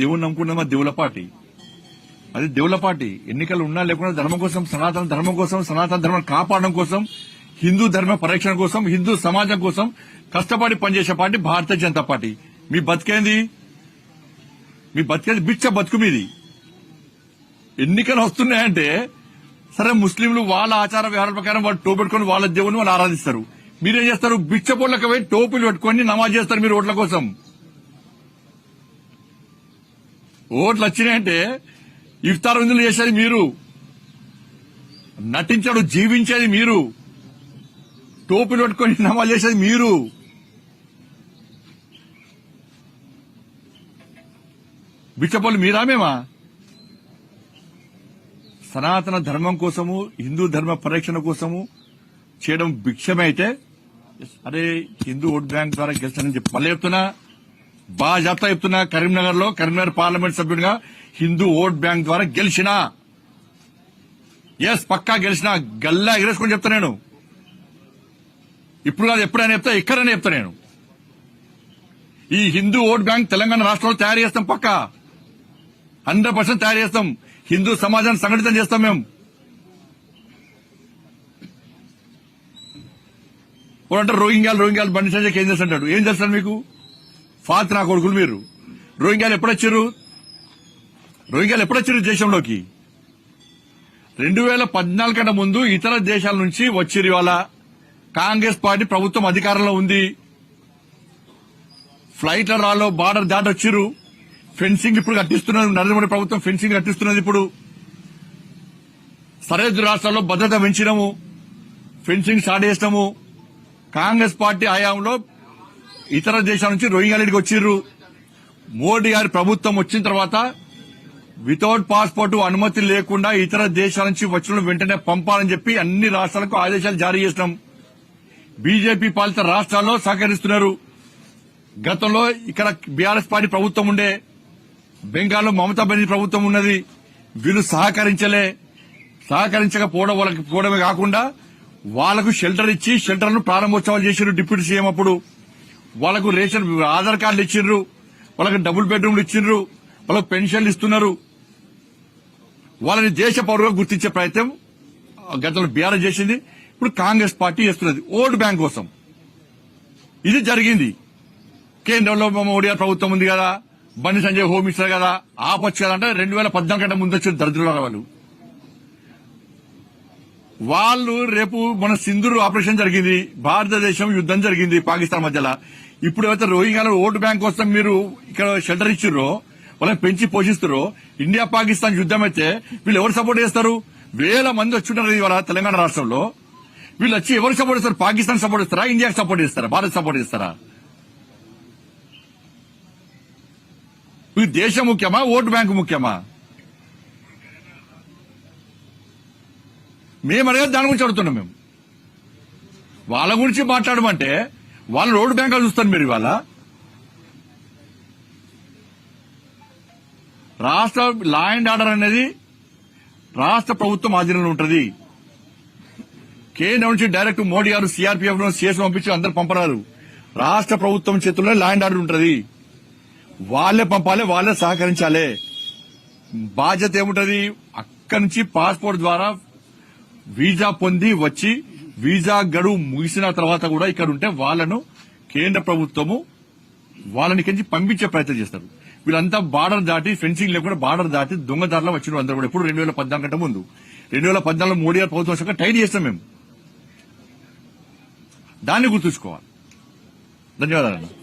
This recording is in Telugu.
దేవుని నమ్ముకున్నమా దేవుల పార్టీ. అది దేవుల పార్టీ. ఎన్నికలు ఉన్నా లేకుండా ధర్మం కోసం సనాతన ధర్మం కోసం సనాతన ధర్మం కాపాడడం కోసం హిందూ ధర్మ పరిరక్షణ కోసం హిందూ సమాజం కోసం కష్టపడి పనిచేసే పార్టీ భారతీయ జనతా పార్టీ. మీ బతికేంది? మీ బతికేది? బిచ్చ బతుకు మీది. ఎన్నికలు వస్తున్నాయంటే సరే ముస్లింలు వాళ్ళ ఆచార వ్యవహారాల ప్రకారం వాళ్ళు టోపు పెట్టుకుని వాళ్ళ దేవుని వాళ్ళు ఆరాధిస్తారు. మీరేం చేస్తారు? బిచ్చ పొట్లకు పోయి టోపులు పెట్టుకొని నమాజ్ చేస్తారు మీరు ఓట్ల కోసం. ఓట్లు వచ్చినాయంటే ఇఫ్తార్ విందులు చేసేది మీరు. నటించాడు జీవించేది మీరు. టోపులు పెట్టుకొని నమాజ్ చేసేది మీరు. బిచ్చపల్లి మీరా మేమా? సనాతన ధర్మం కోసము హిందూ ధర్మ పరిరక్షణ కోసము చేయడం భిక్షమైతే అరే హిందూ ఓట్ బ్యాంక్ ద్వారా గెలిచానని చెప్పి మళ్ళీ చెప్తున్నా. బాగా జాబితా చెప్తున్నా కరీంనగర్లో కరీంనగర్ పార్లమెంట్ సభ్యుడిగా హిందూ ఓట్ బ్యాంక్ ద్వారా గెలిచినా. ఎస్ పక్కా గెలిచిన. గల్లా ఎగరేసుకొని చెప్తా నేను. ఇప్పుడు కాదు ఎప్పుడైనా చెప్తా ఇక్కడనే చెప్తా నేను. ఈ హిందూ ఓట్ బ్యాంక్ తెలంగాణ రాష్ట్రంలో తయారు చేస్తాం పక్కా. హండ్రెడ్ పర్సెంట్ తయారు చేస్తాం. హిందూ సమాజాన్ని సంఘటితం చేస్తాం మేము. అంటే రోహింగ్యాలు రోహింగ్యాలు బండి సంజయ్ ఏం చేస్తుంటాడు ఏం చేస్తాడు మీకు? ఫాత్ నా కొడుకులు మీరు. రోహింగ్యాలు ఎప్పుడొచ్చారు? రోహింగ్యాలు ఎప్పుడొచ్చారు దేశంలోకి? రెండు వేల పద్నాలుగు కంటే ముందు ఇతర దేశాల నుంచి వచ్చిరు ఇవాళ. కాంగ్రెస్ పార్టీ ప్రభుత్వం అధికారంలో ఉంది. ఫ్లైట్ల రాలో బార్డర్ దాటి వచ్చారు. ఫెన్సింగ్ ఇప్పుడు కట్టిస్తున్నది నరేంద్ర మోడీ ప్రభుత్వం ఫెన్సింగ్ కట్టిస్తున్నది ఇప్పుడు. సరిహద్దు రాష్ట్రాల్లో భద్రత పెంచినము. ఫెన్సింగ్ స్టార్ట్ చేసినాము. కాంగ్రెస్ పార్టీ హయాంలో ఇతర దేశాల నుంచి రోహింగ్యాలకి వచ్చిర్రు. మోడీ గారి ప్రభుత్వం వచ్చిన తర్వాత వితౌట్ పాస్పోర్ట్ అనుమతి లేకుండా ఇతర దేశాల నుంచి వచ్చిన వెంటనే పంపాలని చెప్పి అన్ని రాష్ట్రాలకు ఆదేశాలు జారీ చేసినాం. బీజేపీ పాలిత రాష్ట్రాల్లో సహకరిస్తున్నారు. గతంలో ఇక్కడ బీఆర్ఎస్ పార్టీ ప్రభుత్వం ఉండే బెంగాల్లో మమతా బెనర్జీ ప్రభుత్వం ఉన్నది. వీళ్ళు సహకరించలే. సహకరించకపోవడం వాళ్ళకి పోవడమే కాకుండా వాళ్ళకు షెల్టర్ ఇచ్చి షెల్టర్ను ప్రారంభోత్సవాలు చేశారు డిప్యూటీ సీఎం అప్పుడు. వాళ్ళకు రేషన్ ఆధార్ కార్డులు ఇచ్చిండ్రు వాళ్ళకి డబుల్ బెడ్రూమ్లు ఇచ్చిండ్రు వాళ్ళకు పెన్షన్లు ఇస్తున్నారు. వాళ్ళని దేశ పౌరుగా గుర్తించే ప్రయత్నం గతంలో బీఆర్ఎస్ చేసింది. ఇప్పుడు కాంగ్రెస్ పార్టీ చేస్తున్నది. ఓటు బ్యాంక్ కోసం. ఇది జరిగింది. కేంద్రంలో మోడీ ప్రభుత్వం ఉంది కదా. బండి సంజయ్ హోమ్ మినిస్టర్ కదా. ఆపచ్చు కదా అంటే రెండు వేల పద్నాలుగు కంటే ముందు వచ్చిన దరిద్రుల వాళ్ళు. వాళ్ళు రేపు మన సింధూరు ఆపరేషన్ జరిగింది. భారతదేశం యుద్దం జరిగింది పాకిస్తాన్ మధ్యలో. ఇప్పుడు ఏవైతే రోహింగ్యాల ఓటు బ్యాంక్ కోసం మీరు ఇక్కడ షెల్టర్ ఇచ్చిర్రో వాళ్ళని పెంచి పోషిస్తారో ఇండియా పాకిస్తాన్ యుద్దం అయితే వీళ్ళు ఎవరు సపోర్ట్ చేస్తారు? వేల మంది వచ్చింటారు ఇవాళ తెలంగాణ రాష్ట్రంలో. వీళ్ళు వచ్చి ఎవరు సపోర్ట్ చేస్తారు? పాకిస్తాన్ సపోర్ట్ చేస్తారా? ఇండియాకి సపోర్ట్ చేస్తారా? భారత్ సపోర్ట్ చేస్తారా? మీకు దేశం ముఖ్యమా? ఓటు బ్యాంకు ముఖ్యమా? మేము అడిగేది దాని గురించి అడుగుతున్నాం మేము. వాళ్ళ గురించి మాట్లాడమంటే వాళ్ళు రోడ్డు బ్యాంకాలు చూస్తారు మీరు ఇవాళ. రాష్ట్ర లా అండ్ ఆర్డర్ అనేది రాష్ట్ర ప్రభుత్వం ఆధీనంలో ఉంటుంది. కేంద్రం నుంచి డైరెక్ట్ మోడీ గారు సీఆర్పీఎఫ్ సిఎస్ పంపించి అందరు పంపరారు. రాష్ట్ర ప్రభుత్వం చేతుల్లో ల్యాండ్ ఆర్డర్ ఉంటుంది. వాళ్ళే పంపాలి వాళ్ళే సహకరించాలి. బాధ్యత ఏముంటది? అక్కడి నుంచి పాస్పోర్ట్ ద్వారా వీసా పొంది వచ్చి వీసా గడువు ముగిసిన తర్వాత కూడా ఇక్కడ ఉంటే వాళ్ళను కేంద్ర ప్రభుత్వము వాళ్ళని కించి పంపించే ప్రయత్నం చేస్తారు. వీళ్ళంతా బార్డర్ దాటి ఫెన్సింగ్ లేకుండా బార్డర్ దాటి దొంగదారులు వచ్చిన అందరూ కూడా ఎప్పుడు రెండు వేల పద్నాలుగు కంటే ముందు. రెండు వేల పద్నాలుగు మోడీ గారు ప్రభుత్వం వచ్చాక టైట్ చేస్తాం మేము. దాన్ని గుర్తుంచుకోవాలి. ధన్యవాదాలు